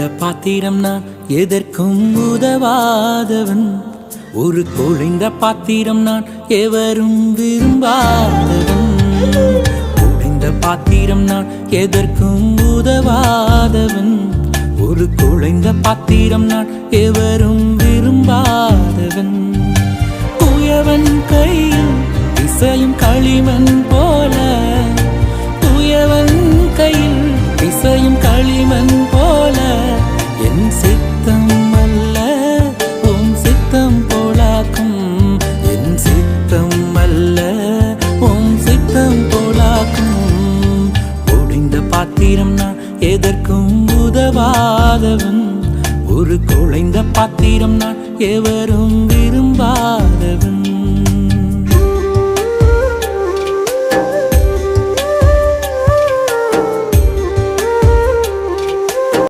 குழைந்த பாத்திரம் நான் எதற்கும் உதவாதவன். ஒரு குழைந்த பாத்திரம் நான் எவரும் விரும்பாதவன். குழைந்த பாத்திரம் நான் எதற்கும் உதவாதவன். ஒரு குழைந்த பாத்திரம் நான் எவரும் விரும்பாதவன். குயவன் கையில் இசையும் களிமண் உன் போலாக்கும். ஒடிந்த பாத்திரம் நான் எதற்கும் உதவாதவன். ஒரு குழைந்த பாத்திரம் நான் எவரும்